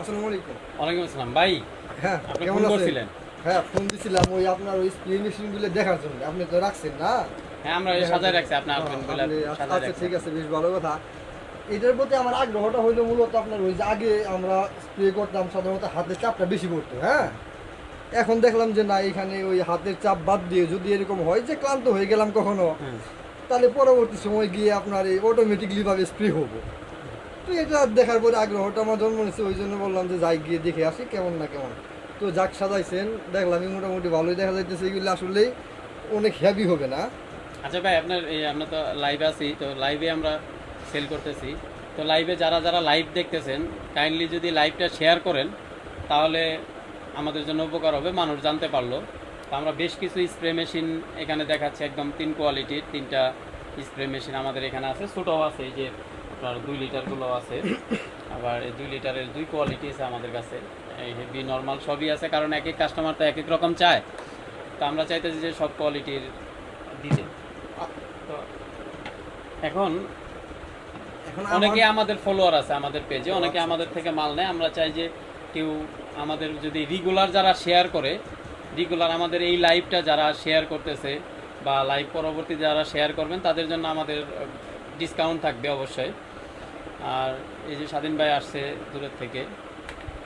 আসসালামু আলাইকুম। ওয়ালাইকুম আসসালাম। ভাই হ্যাঁ আপনি ফোন করছিলেন? হ্যাঁ ফোন দিছিলাম ওই আপনার ওই স্প্রে মেশিনগুলো দেখার জন্য। আপনি তো রাখছেন না? হ্যাঁ আমরা সাজায় রাখছি আচ্ছা ঠিক আছে বেশ ভালো কথা। এটার প্রতি আমার আগ্রহটা হইল মূলত আপনার ওই যে আগে আমরা স্প্রে করতাম সাধারণত হাতের চাপটা বেশি পড়তো হ্যাঁ? এখন দেখলাম যে না এখানে ওই হাতের চাপ বাদ দিয়ে যদি এরকম হয় যে ক্লান্ত হয়ে গেলাম কখনো তাহলে পরবর্তী সময় গিয়ে আপনার এই অটোমেটিকলি ভাবে স্প্রে হব। তো এটা দেখার পরে আগ্রহটা আমার জন্ম নিয়েছে, ওই জন্য বললাম যে যাই গিয়ে দেখে আসি কেমন না কেমন। তো যাক, সাজাইছেন দেখলাম মোটামুটি ভালোই দেখা যাইতেছে, এগুলো আসলেই অনেক হেভি হবে না। আচ্ছা ভাই, আপনার এই, আমরা তো লাইভে আছি, তো লাইভে আমরা সেল করতেছি। তো লাইভে যারা যারা লাইভ দেখতেছেন কাইন্ডলি যদি লাইভটা শেয়ার করেন, তাহলে আমাদের জন্য উপকার হবে, মানুষ জানতে পারল। তো আমরা বেশ কিছু স্প্রে মেশিন এখানে দেখাচ্ছি, একদম তিন কোয়ালিটির তিনটা স্প্রে মেশিন আমাদের এখানে আছে, ছোটোও আছে, এই যে আপনার দুই লিটারগুলো আছে। আবার এই দুই লিটারের দুই কোয়ালিটি আছে আমাদের কাছে। এই হেভি নর্মাল সবই আছে কারণ এক এক কাস্টমার তো এক এক রকম চায়। তো আমরা চাইতেছি যে সব কোয়ালিটির দিতে। তো এখন এখন অনেকে আমাদের ফলোয়ার আছে আমাদের পেজে অনেকে আমাদের থেকে মাল নেয়। আমরা চাই যে কেউ আমাদের যদি রেগুলার যারা শেয়ার করে রেগুলার আমাদের এই লাইভটা যারা শেয়ার করতেছে বা লাইভ পরবর্তী যারা শেয়ার করবেন তাদের জন্য আমাদের ডিসকাউন্ট থাকবে অবশ্যই। আর এই যে স্বাধীন ভাই আসছে দূরের থেকে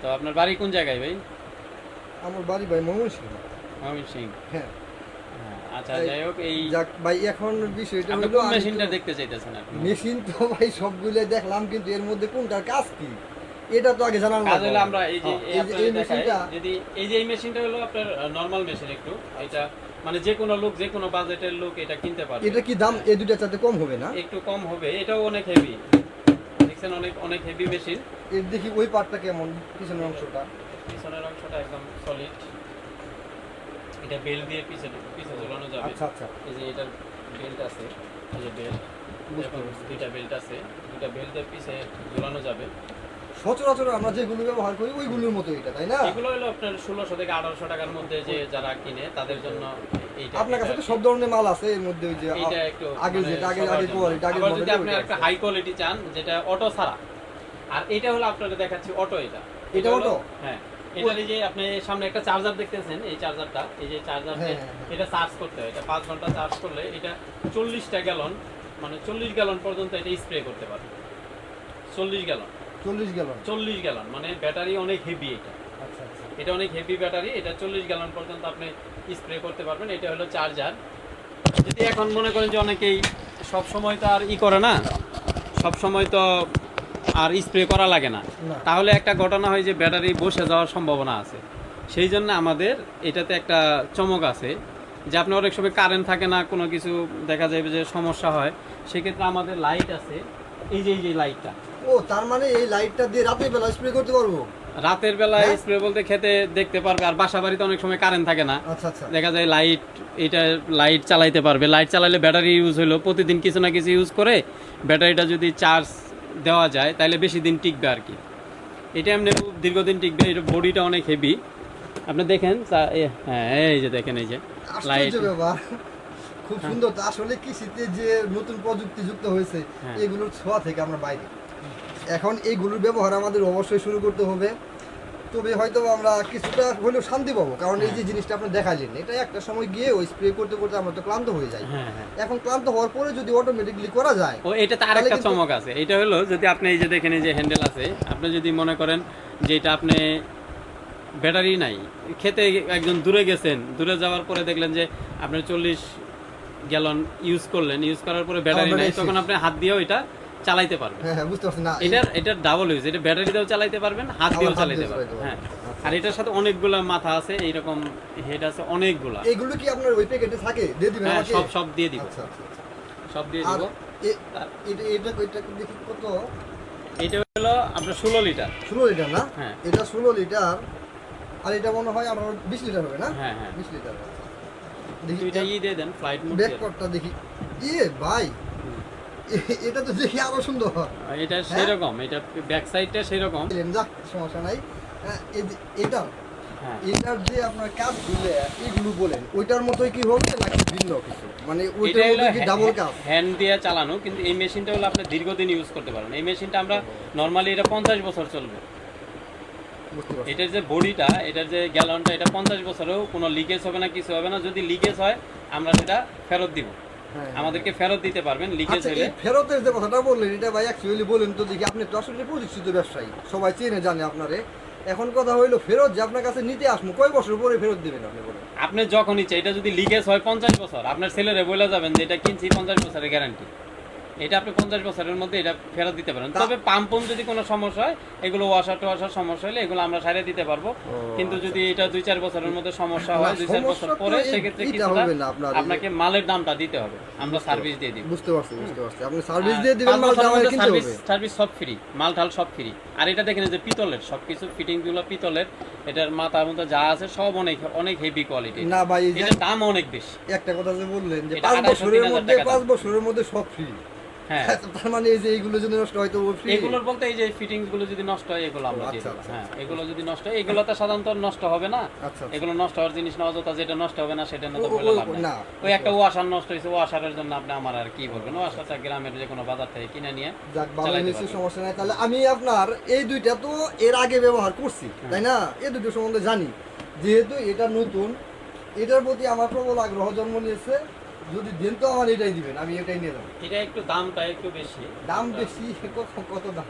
তো আপনার বাড়ি কোন জায়গায় ভাই? আমার বাড়ি ভাই ময়মন সিং ময়মন সিং হ্যাঁ আচ্ছা যাই হোক এই যাক ভাই এখন বিষয়টা হলো মেশিনটা দেখতে চাইতেছেন আপনি? মেশিন তো ভাই সবগুলো দেখলাম কিন্তু এর মধ্যে কোনটার কাজ কি? এটা তো আগে জানার কাজ হলো আমরা এই যে হ্যাঁ, এই মেশিনটা যদি এই যে এই মেশিনটা হলো আপনার নরমাল মেশিন একটু এটা মানে যে কোনো লোক যে কোনো বাজেটের লোক এটা কিনতে পারবে। এটা কি দাম এই দুটার চাইতে কম হবে না? একটু কম হবে এটাও অনেক হেভি দেখছেন অনেক অনেক হেভি মেশিন এর দেখি ওই পার্টটা কেমন পিছনের অংশটা। পিছনের অংশটা একদম সলিড এটা বেল দিয়ে পিছে পিছে ঝোলানো যাবে। আচ্ছা আচ্ছা। এই যে এটার বেল্ট আছে এই যে বেল্ট। দুইটা বেল্ট আছে। দুইটা বেল্ট দিয়ে পিছে ঝোলানো যাবে। সচরাচর আমরা যেগুলো ব্যবহার করি ওইগুলোর মতো এটা তাই না? এগুলো হলো আপনার ষোলোশো থেকে আঠারোশো টাকার মধ্যে যে যারা কিনে তাদের জন্য আপনার কাছে তো সব ধরনের মাল আছে এর মধ্যে ওই যে আগে মানে যেটা আগে আগে। কোয়ালিটি আগে যদি আপনি একটা হাই কোয়ালিটি চান যেটা অটো ছাড়া আর এটা হলো আপনাদের দেখাচ্ছি অটো এটা এটা auto? হ্যাঁ এটার এই যে আপনি সামনে একটা চার্জার দেখতেছেন এই চার্জারটা এই যে চার্জার হ্যাঁ, হ্যাঁ, হ্যাঁ। এটা চার্জ করতে হয় এটা পাঁচ ঘণ্টা চার্জ করলে এটা চল্লিশটা গ্যালন মানে চল্লিশ গ্যালন পর্যন্ত এটা স্প্রে করতে পারবে চল্লিশ গ্যালন চল্লিশ গেল চল্লিশ গ্যালন মানে ব্যাটারি অনেক হেভি এটা এটা অনেক হেভি ব্যাটারি এটা চল্লিশ গ্যালন পর্যন্ত আপনি স্প্রে করতে পারবেন এটা হলো চার্জার যদি এখন মনে করেন যে অনেকেই সব সময় তো আর ই করে না সব সময় তো আর স্প্রে করা লাগে না। তাহলে একটা ঘটনা হয় যে ব্যাটারি বসে যাওয়ার সম্ভাবনা আছে। সেই জন্য আমাদের এটাতে একটা চমক আছে যে আপনি অনেক সময় কারেন্ট থাকে না কোনো কিছু দেখা যাবে যে সমস্যা হয় সেক্ষেত্রে আমাদের লাইট আছে এই যে এই যে লাইটটা ও তার মানে এই লাইটটা দিয়ে রাতের বেলা স্প্রে করতে পারব? রাতের বেলায় হ্যাঁ? স্প্রে বলতে খেতে দেখতে পারবে আর বাসা বাড়িতে অনেক সময় কারেন্ট থাকে না। আচ্ছা আচ্ছা। দেখা যায় লাইট এটা লাইট চালাইতে পারবে। লাইট চালাইলে ব্যাটারি ইউজ হলো প্রতিদিন কিছু না কিছু ইউজ করে ব্যাটারিটা যদি চার্জ দেওয়া যায় তাহলে বেশি দিন টিকবে আর কি। এটা এমনি খুব দীর্ঘদিন টিকবে এটা বডিটা অনেক হেভি আপনি দেখেন হ্যাঁ এই যে দেখেন এই যে লাইট খুব সুন্দর। তো আসলে কৃষিতে যে নতুন প্রযুক্তি যুক্ত হয়েছে হ্যাঁ। এগুলোর ছোঁয়া থেকে আমরা বাইরে। এখন এইগুলোর ব্যবহার আমাদের অবশ্যই শুরু করতে হবে। তবে হয়তো আমরা কিছুটা হলেও শান্তি পাবো কারণ এই যে জিনিসটা আপনি দেখাইলেন এটা একটা সময় গিয়ে ওই স্প্রে করতে করতে আমরা তো ক্লান্ত হয়ে যাই। হ্যাঁ হ্যাঁ। এখন ক্লান্ত হওয়ার পরে যদি অটোমেটিকলি করা যায় ও এটা তো তাহলে আরেকটা কিন্তু- চমক আছে। এটা হলো যদি আপনি এই যে দেখেন এই যে হ্যান্ডেল আছে আপনি যদি মনে করেন যে এটা আপনি ব্যাটারি নাই খেতে একজন দূরে গেছেন দূরে যাওয়ার পরে দেখলেন যে আপনি চল্লিশ গ্যালন ইউজ করলেন ইউজ করার পরে ব্যাটারি নাই তখন আপনি হাত দিয়েও এটা চালাইতে পারবেন। হ্যাঁ হ্যাঁ বুঝতে পারছি। না এটার এটার ডাবল ইউজ এটা ব্যাটারি দিয়েও চালাইতে পারবেন হাত দিয়েও চালাইতে পারবেন। হ্যাঁ আর এটার সাথে অনেকগুলা মাথা আছে এইরকম হেড আছে অনেকগুলা। এগুলো কি আপনার ওই প্যাকেটে থাকে? দিয়ে দিবেন হ্যাঁ আমাকে? সব সব দিয়ে দিব। আচ্ছা আচ্ছা আচ্ছা। সব দিয়ে দিব। এটা এটা এটা দেখি কত? এটা হলো আপনার ষোলো লিটার। ষোলো লিটার না? হ্যাঁ। এটা ষোলো লিটার আর এটা মনে হয় আমার বিশ লিটার হবে না? হ্যাঁ হ্যাঁ। বিশ লিটার। দেখি দুইটা ই দিয়ে দেন ফ্লাইট মোড ব্যাক দেখি। ইয়ে ভাই এটা তো দেখি আরও সুন্দর এটা হ্যাঁ? সেরকম এটা ব্যাক সাইডটা সেরকম। যাক সমস্যা নাই। হ্যাঁ, এটা হ্যাঁ। এটার যে আপনার কাজগুলো এগুলো বলেন ওইটার মতোই কি হবে নাকি ভিন্ন কিছু? মানে ওইটার হলো কি ডাবল কাজ হ্যান্ড দিয়ে চালানো কিন্তু এই মেশিনটা হলো আপনি দীর্ঘদিন ইউজ করতে পারেন এই মেশিনটা আমরা নর্মালি এটা পঞ্চাশ বছর চলবে। এটার যে বডিটা এটার যে গ্যালনটা এটা পঞ্চাশ বছরেও কোনো লিকেজ হবে না কিছু হবে না। যদি লিকেজ হয় আমরা সেটা ফেরত দিব। আমাদেরকে ফেরত দিতে পারবেন লিখে আচ্ছা হলে। এই ফেরতের যে কথাটা বললেন এটা ভাই অ্যাকচুয়ালি বলেন তো দেখি আপনি তো আসলে প্রতিষ্ঠিত ব্যবসায়ী সবাই চেনে জানে আপনারে। এখন কথা হইল ফেরত যে আপনার কাছে নিতে আসব কয় বছর পরে ফেরত দিবেন আপনি বলেন? আপনি যখন ইচ্ছে এটা যদি লিকেজ হয় পঞ্চাশ বছর আপনার ছেলেরে বলে যাবেন যে এটা কিনছি পঞ্চাশ বছরের গ্যারান্টি এটা আপনি পঞ্চাশ বছরের মধ্যে এটা ফেরত দিতে পারেন। তবে পাম্পন যদি কোনো সমস্যা হয় এগুলো ওয়াশার টোয়াশার সমস্যা হলে এগুলো আমরা সারিয়ে দিতে পারব। কিন্তু যদি এটা দুই চার বছরের মধ্যে সমস্যা হয় দুই চার বছর পরে সেক্ষেত্রে কিছুটা আপনাকে মালের দামটা দিতে হবে। আমরা সার্ভিস দিয়ে দিব। বুঝতে পারছি বুঝতে পারছি। আপনি সার্ভিস দিয়ে দিবেন কিনতে সার্ভিস সার্ভিস সব ফ্রি মাল ঠাল সব ফ্রি আর এটা দেখেন যে পিতলের সবকিছু ফিটিংগুলো পিতলের। এটার মাথার মধ্যে যা আছে সব অনেক অনেক হেভি কোয়ালিটি না ভাই এটার দাম অনেক বেশি। একটা কথা যে বললেন যে পাঁচ বছরের মধ্যে পাঁচ বছরের মধ্যে সব ফ্রি হ্যাঁ। তার মানে এই যে এইগুলো যদি নষ্ট হয় তো এগুলোর বলতে এই যে ফিটিংসগুলো যদি নষ্ট হয় এগুলো আমরা দিয়ে দেবো। হ্যাঁ এগুলো যদি নষ্ট হয় এগুলো তো সাধারণত নষ্ট হবে না। এগুলো নষ্ট হওয়ার জিনিস না অযথা যেটা নষ্ট হবে না সেটা না তো ও- ও- বলে লাভ না। ওই একটা ওয়াশার নষ্ট হয়েছে ওয়াশারের জন্য আপনি আমার আর কি বলবেন? ওয়াশারটা গ্রামের যে কোনো বাজার থেকে কিনে নিয়ে যাক ভালো চালাইতে সমস্যা নাই। তাহলে আমি আপনার এই দুইটা তো এর আগে ব্যবহার করছি হ্যাঁ। তাই না? এই দুটো সম্বন্ধে জানি। যেহেতু এটা নতুন এটার প্রতি আমার প্রবল আগ্রহ জন্ম নিয়েছে। যদি দেন তো আমার এটাই দিবেন আমি এটাই নিয়ে যাব। এটা একটু দামটা একটু বেশি। দাম এটা- বেশি কত কত দাম?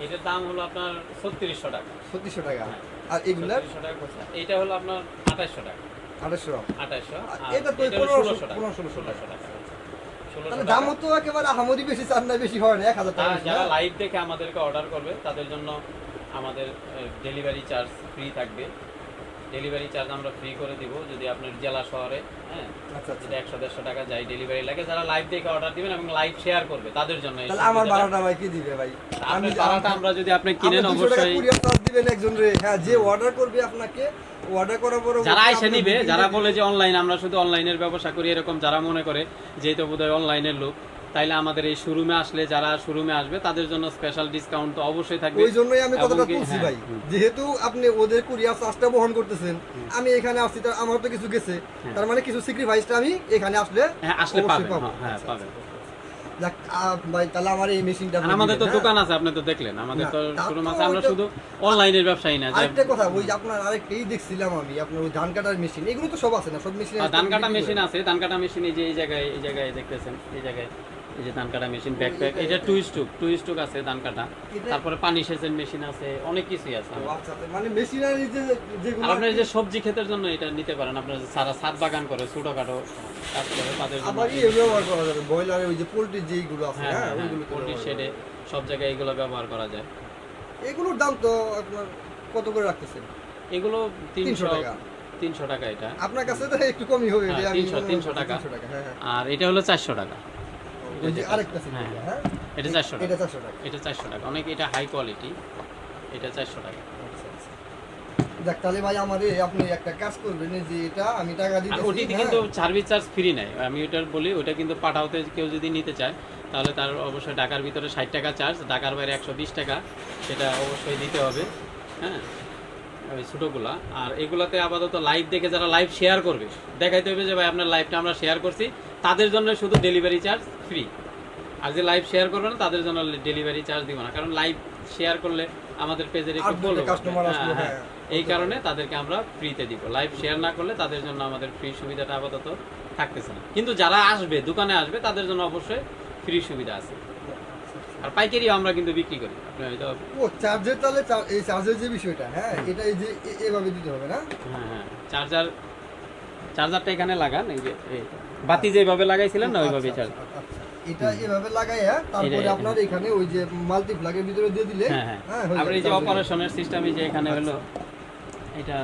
এটার দাম হলো আপনার ছত্রিশশো টাকা। ছত্রিশশো টাকা। হ্যাঁ। আর এগুলার? 3600 টাকা খরচা। এইটা হলো আপনার আঠাশশো টাকা। আঠাশশো আঠাশশো এটা তো এটা হলো 1500 ষোলোশো টাকা। 1500 ষোলোশো টাকা। ষোলোশো টাকা। দামও তো একেবারে আহামরি বেশি চার না বেশি হয় না এক হাজার টাকা যারা? লাইভ দেখে আমাদেরকে অর্ডার করবে তাদের জন্য আমাদের ডেলিভারি চার্জ ফ্রি থাকবে। ডেলিভারি চার্জ আমরা ফ্রি করে দিব যদি আপনার জেলা শহরে হ্যাঁ? আচ্ছা আচ্ছা। যেটা একশো দেড়শো টাকা যায় ডেলিভারি লাগে যারা লাইভ দেখে অর্ডার দিবেন এবং লাইভ শেয়ার করবে তাদের জন্য আমার ভাই কি দিবে ভাই? ভাড়াটা আমরা যদি আপনি কিনেন আপনি 200 টাকা অবশ্যই দিবেন একজন রে। হ্যাঁ যে অর্ডার করবে আপনাকে অর্ডার করার পরে যারা এসে নিবে যারা বলে যে অনলাইন আমরা শুধু অনলাইনের ব্যবসা করি এরকম যারা মনে করে যেহেতু বোধহয় অনলাইনের লোক তাইলে আমাদের এই শোরুমে আসলে যারা শোরুমে আসবে তাদের জন্য স্পেশাল ডিসকাউন্ট তো অবশ্যই থাকবে। ওই জন্যই আমি কথাটা বলছি হ্যাঁ, ভাই যেহেতু আপনি ওদের কুরিয়ার চার্জটা বহন করতেছেন আমি এখানে আসছি তার আমার তো কিছু গেছে। তার মানে কিছু স্যাক্রিফাইসটা আমি এখানে আসলে হ্যাঁ আসলে পাবো। হ্যাঁ, হ্যাঁ আচ্ছা, পাবেন। ভাই তাহলে আমার এই মেশিনটা আমাদের তো দোকান আছে আপনি তো দেখলেন। আমাদের তো তা শোরুম আছে আমরা শুধু অনলাইনের ব্যবসায়ী না আরেকটা কথা ওই যে আপনার আরেকটাই দেখছিলাম আমি আপনার ওই ধান কাটার মেশিন এগুলো তো সব আছে না সব মেশিন ধান কাটা মেশিন আছে। ধান কাটা মেশিন এই যে এই জায়গায় এই জায়গায় দেখতেছেন এই জায়গায়। এই যে ধান কাটা মেশিন ব্যাকপ্যাক এটা টু স্টুক টু স্টুক আছে ধান কাটা। তারপরে পানি সেচের মেশিন আছে অনেক কিছুই আছে। আচ্ছা মানে মেশিনারি যে যেগুলো আপনার যে সবজি ক্ষেতের জন্য এটা নিতে পারেন আপনার যে সারা ছাদ বাগান করে ছোটখাটো কাজ করে তাদের জন্য আবার ইয়ে ব্যবহার করা যাবে? ওই যে পোল্ট্রি যেইগুলো আছে হ্যাঁ হ্যাঁ হ্যাঁ ওইগুলো পোল্ট্রি শেডে সব জায়গায় এগুলো ব্যবহার করা যায়। এগুলোর দাম তো আপনার কত করে রাখতেছেন? এগুলো তিনশো টাকা। তিনশো টাকা এটা। আপনার কাছে তো একটু কমই হবে তিনশো যে আমি 300 300 টাকা। 300 হ্যাঁ হ্যাঁ। আর এটা হলো চারশো টাকা। ওই যে আরেকটা ছিল হ্যাঁ, হ্যাঁ? এটা 400 টাকা। এটা 400 টাকা। এটা চারশো টাকা। অনেক এটা হাই কোয়ালিটি এটা চারশো টাকা। আচ্ছা, আচ্ছা। তাহলে ভাই আমারে আপনি একটা কাজ করবেন যে এটা আমি টাকা আর দিতেছি হ্যাঁ? কিন্তু সার্ভিস চার্জ ফ্রি নেয়। আমি ওটা বলি ওটা কিন্তু পাঠাওতে কেউ যদি নিতে চায় তাহলে তার অবশ্যই ঢাকার ভিতরে ষাট টাকা চার্জ ঢাকার বাইরে একশো বিশ টাকা সেটা অবশ্যই দিতে হবে। হ্যাঁ? ওই ছোটোগুলা। আর এগুলাতে আপাতত লাইভ দেখে যারা লাইভ শেয়ার করবে দেখাইতে হবে যে ভাই আপনার লাইভটা আমরা শেয়ার করছি। তাদের জন্য শুধু ডেলিভারি চার্জ ফ্রি আর যে লাইভ শেয়ার করবে না তাদের জন্য ডেলিভারি চার্জ দিব না। কারণ লাইভ শেয়ার করলে আমাদের পেজের একটু। হ্যাঁ। এই কারণে তাদেরকে আমরা ফ্রিতে দিব। লাইভ শেয়ার না করলে তাদের জন্য আমাদের ফ্রি সুবিধাটা আপাতত থাকতেছে না। কিন্তু যারা আসবে দোকানে আসবে তাদের জন্য অবশ্যই ফ্রি সুবিধা আছে। আর পাইকারিও আমরা কিন্তু বিক্রি করি। ও চার্জের তাহলে এই চার্জের যে বিষয়টা হ্যাঁ এটা এই যে এভাবে দিতে হবে না? হ্যাঁ হ্যাঁ। চার্জার চার্জারটা এখানে লাগান এই যে বাতি যেভাবে লাগাইছিলেন না ওইভাবে চার্জ আচ্ছা, আচ্ছা। এটা এভাবে লাগাইয়া তারপরে আপনার এখানে ওই যে ভিতরে দিয়ে দিলে হ্যাঁ হ্যাঁ। হ্যাঁ এই যে অপারেশনের সিস্টেম এই যে এখানে হলো এটা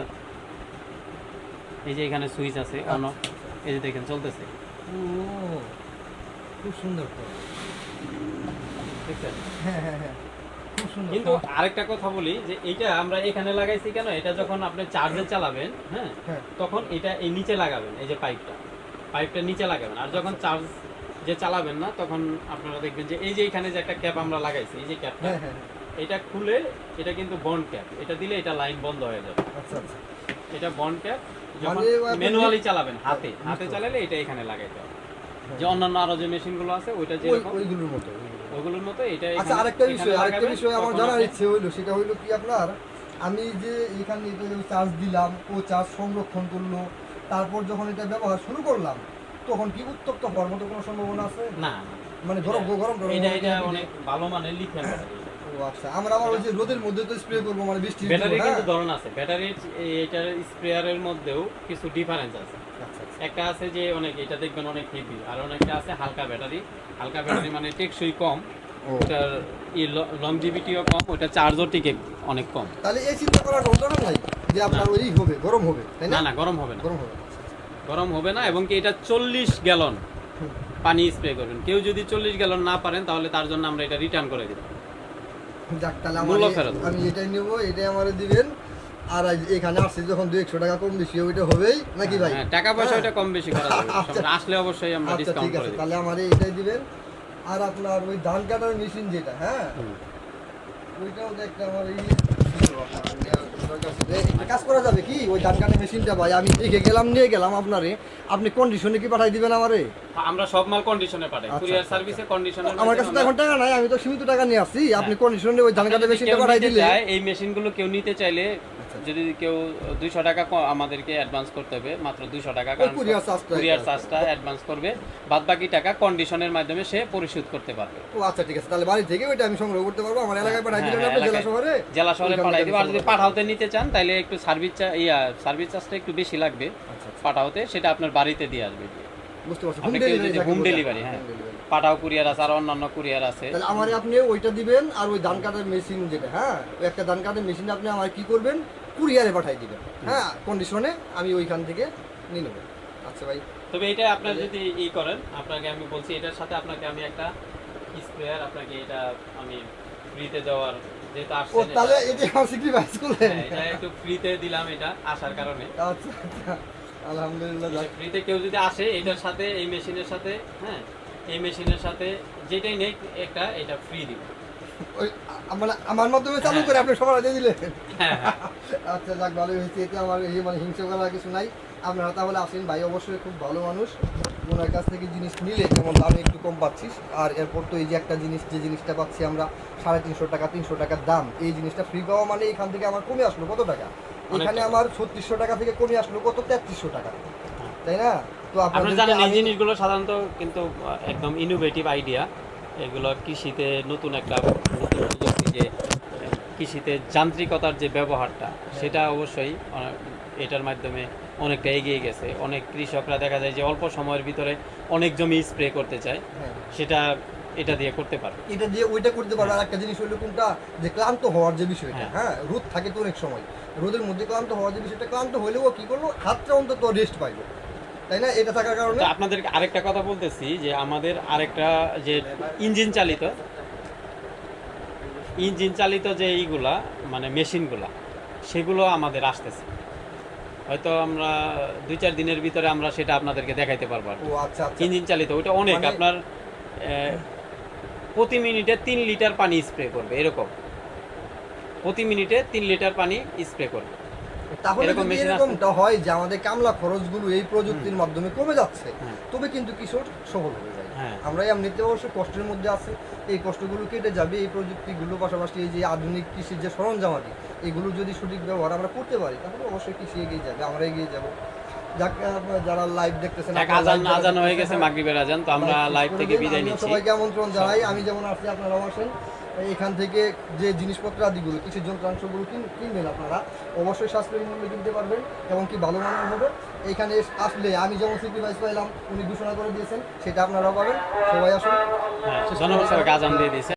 এই যে এখানে সুইচ আছে অন এই যে দেখেন চলতেছে। ও খুব সুন্দর তো। হ্যাঁ হ্যাঁ হ্যাঁ। কিন্তু আরেকটা কথা বলি যে এটা আমরা এখানে লাগাইছি কেন? এটা যখন আপনি চার্জে চালাবেন হ্যাঁ হ্যাঁ। তখন এটা এই নিচে লাগাবেন এই যে পাইপটা পাইপটা নিচে লাগাবেন। আর যখন চার্জ যে চালাবেন না তখন আপনারা দেখবেন যে এই যে এখানে যে একটা ক্যাপ আমরা লাগাইছি এই যে ক্যাপটা হ্যাঁ হ্যাঁ এটা খুলে এটা কিন্তু বন্ড ক্যাপ এটা দিলে এটা লাইন বন্ধ হয়ে যাবে। আচ্ছা আচ্ছা। এটা বন্ড ক্যাপ যখন ম্যানুয়ালি চালাবেন হাতে হাতে চালালে এটা এখানে লাগাইতে হবে। যে অন্যান্য আরও যে মেশিনগুলো আছে ওইটা ওই যেরকম ওইগুলোর মতো ওইগুলোর মতো। এটা আচ্ছা আরেকটা বিষয় আরেকটা বিষয় আমার জানার ইচ্ছে হইল সেটা হইল কি আপনার আমি যে এখানে এটা চার্জ দিলাম ও চার্জ সংরক্ষণ করল তারপর যখন এটা ব্যবহার শুরু করলাম তখন কি উত্তপ্ত হওয়ার মতো কোনো সম্ভাবনা আছে? না মানে গরম গরম গরম এটা এটা অনেক ভালো মানের লিথিয়াম আচ্ছা আমরা আবার ওই যে রোদের মধ্যে তো স্প্রে করব মানে বৃষ্টি ব্যাটারি? কিন্তু ধরন আছে। ব্যাটারির এটার স্প্রেয়ারের মধ্যেও কিছু ডিফারেন্স আছে। আচ্ছা, আচ্ছা। একটা আছে যে অনেক এটা দেখবেন অনেক হেভি আর অনেকটা আছে হালকা ব্যাটারি হালকা ব্যাটারি মানে টেকসই কম। ওটার লংজিভিটিও কম ওটা চার্জও টিকে অনেক কম। তাহলে এই চিন্তা করার দরকার নাই যে আপনার ওই হবে গরম হবে তাই না? না না গরম হবে না। গরম হবে গরম হবে না এবং কি এটা চল্লিশ গ্যালন পানি স্প্রে করবেন। কেউ যদি চল্লিশ গ্যালন না পারেন তাহলে তার জন্য আমরা এটা রিটার্ন করে দিব যাক তাহলে আমার আমি এটাই নেব এটাই আমার দিবেন। আর এখানে আসছে যখন দু একশো টাকা কম বেশি ওইটা হবেই নাকি ভাই? হ্যাঁ, টাকা পয়সা হ্যাঁ। কম বেশি করা যাবে। আচ্ছা। আসলে অবশ্যই আমরা আচ্ছা ডিসকাউন্ট ঠিক আছে তাহলে আমার এটাই দিবেন। আর আপনার ওই ধান কাটার মেশিন যেটা হ্যাঁ? হুম। ওইটাও দেখতে আমার এই একটা কাজ করা যাবে কি? ওই ধান কাটার মেশিনটা ভাই আমি দেখে গেলাম নিয়ে গেলাম আপনারে। আপনি কন্ডিশনে কি পাঠাই দিবেন আমারে? আমরা সব মাল কন্ডিশনে পাঠাই। আচ্ছা, কুরিয়ার আচ্ছা, সার্ভিসে কন্ডিশনের আমার কাছে তো এখন টাকা নাই আমি তো সীমিত টাকা নিয়ে আসছি। আপনি কন্ডিশনে ওই ধান কাটার মেশিনটা পাঠাই দিলে এই মেশিনগুলো কেউ নিতে চাইলে যদি কেউ দুইশো টাকা আমাদেরকে অ্যাডভান্স করতে হবে মাত্র দুইশো টাকা কুরিয়ার চার্জটা অ্যাডভান্স করবে। বাদ বাকি টাকা কন্ডিশনের মাধ্যমে সে পরিশোধ করতে পারবে। ও আচ্ছা ঠিক আছে। তাহলে বাড়ি থেকে ওইটা আমি সংগ্রহ করতে পারব আমার এলাকায় পাঠাই দিলেন হ্যাঁ, জেলা শহরে? জেলা শহরে পাঠাই দিব। আর যদি পাঠাতে নিতে চান তাহলে একটু সার্ভিস ইয়া সার্ভিস চার্জটা একটু বেশি লাগবে আচ্ছা, আচ্ছা। পাঠাওতে সেটা আপনার বাড়িতে দিয়ে আসবে। বুঝতে পারছি। হোম ডেলিভারি হ্যাঁ। পাঠাও কুরিয়ার আছে আর অন্যান্য কুরিয়ার আছে। তাহলে আমারে আপনি ওইটা দিবেন আর ওই ধান কাটার মেশিন যেটা হ্যাঁ? ওই একটা ধান কাটার মেশিন আপনি আমার কি করবেন? কুরিয়ারে পাঠাই দিবেন হ্যাঁ? কন্ডিশনে আমি ওইখান থেকে নিয়ে নেব। আচ্ছা ভাই। তবে এটা আপনার যদি ই করেন আপনাকে আমি বলছি এটার সাথে আপনাকে আমি একটা স্প্রেয়ার আপনাকে এটা আমি ফ্রিতে দেওয়ার ও আসছেন তাহলে এটা- এটা আমার স্যাক্রিফাইস করলেন। এটা একটু ফ্রিতে দিলাম এটা আসার কারণে। আচ্ছা আচ্ছা। আলহামদুলিল্লাহ ফ্রিতে কেউ যদি আসে এটার সাথে এই মেশিনের সাথে হ্যাঁ এই মেশিনের সাথে যেটাই নেই একটা এটা ফ্রি দিব। মানে আমার মাধ্যমে চালু হ্যাঁ। করে আপনি সবার দিলেন। হ্যাঁ হ্যাঁ। আচ্ছা যাক ভালোই হয়েছে। এতে আমার এই মানে হিংসা করার কিছু নাই। আপনারা তাহলে আসেন ভাই অবশ্যই খুব ভালো মানুষ। ওনার কাছ থেকে জিনিস নিলে যেমন দামে একটু কম পাচ্ছিস। আর এরপর তো এই যে একটা জিনিস যে জিনিসটা পাচ্ছি আমরা সাড়ে তিনশো টাকা তিনশো টাকার দাম। এই জিনিসটা ফ্রি পাওয়া মানে এখান থেকে আমার কমে আসলো কত টাকা? এখানে আমার ছত্রিশশো টাকা থেকে কমে আসলো কত? তেত্রিশশো টাকা। তাই না? তো আপনারা জানেন এই জিনিসগুলো সাধারণত কিন্তু একদম ইনোভেটিভ আইডিয়া এগুলো কৃষিতে নতুন একটা নতুন প্রযুক্তি যে কৃষিতে যান্ত্রিকতার যে ব্যবহারটা সেটা অবশ্যই এটার মাধ্যমে অনেকটা এগিয়ে গেছে। অনেক কৃষকরা দেখা যায় যে অল্প সময়ের ভিতরে অনেক জমি স্প্রে করতে চায়। হ্যাঁ। সেটা এটা দিয়ে করতে পারবে এটা দিয়ে ওইটা করতে পারবে। আর একটা জিনিস হলো কোনটা? যে ক্লান্ত হওয়ার যে বিষয়টা হ্যাঁ। হ্যাঁ? রোদ থাকে তো অনেক সময়। রোদের মধ্যে ক্লান্ত হওয়ার যে বিষয়টা ক্লান্ত হলেও কি করল হাতটা অন্তত রেস্ট পাইলো তাই না? এটা থাকার কারণে তো আপনাদেরকে আরেকটা কথা বলতেছি যে আমাদের আরেকটা যে ইঞ্জিন চালিত ইঞ্জিন চালিত যে এইগুলা মানে মেশিনগুলা সেগুলো আমাদের আসতেছে। হয়তো আমরা দুই চার দিনের ভিতরে আমরা সেটা আপনাদেরকে দেখাইতে পারব আর। ও আচ্ছা আচ্ছা। ইঞ্জিন চালিত ওটা অনেক মানে- আপনার প্রতি মিনিটে তিন লিটার পানি স্প্রে করবে এরকম। প্রতি মিনিটে তিন লিটার পানি স্প্রে করবে। তাহলে এরকম যদি এরকমটা হয় যে আমাদের কামলা খরচগুলো এই প্রযুক্তির মাধ্যমে কমে যাচ্ছে। তবে কিন্তু কিশোর সফল হয়ে যায়। আমরা এমনিতে অবশ্য কষ্টের মধ্যে আছে। এই কষ্টগুলো কেটে যাবে এই প্রযুক্তিগুলো পাশাপাশি এই যে আধুনিক কৃষির যে সরঞ্জামাদি এগুলো যদি সঠিক ব্যবহার আমরা করতে পারি তাহলে অবশ্যই কৃষি এগিয়ে যাবে আমরা এগিয়ে যাব। আপনারা যারা লাইভ দেখতেছেন এক আজান আজান হয়ে গেছে মাগরিবের আজান তো আমরা লাইভ লাইভ থেকে বিদায় নিচ্ছি। সবাইকে আমন্ত্রণ জানাই আমি যেমন আসছি আপনারাও আসেন। এখান থেকে যে জিনিসপত্র আদিগুলো কিছু যন্ত্রাংশগুলো কিন- কিনবেন আপনারা, অবশ্যই সাশ্রয়ী মূল্যে কিনতে পারবেন এবং কি ভালো মানের হবে। এখানে আসলে আমি যেমন সিটি পাইলাম, উনি ঘোষণা করে দিয়েছেন, সেটা আপনারাও পাবেন। সবাই আসুন। হ্যাঁ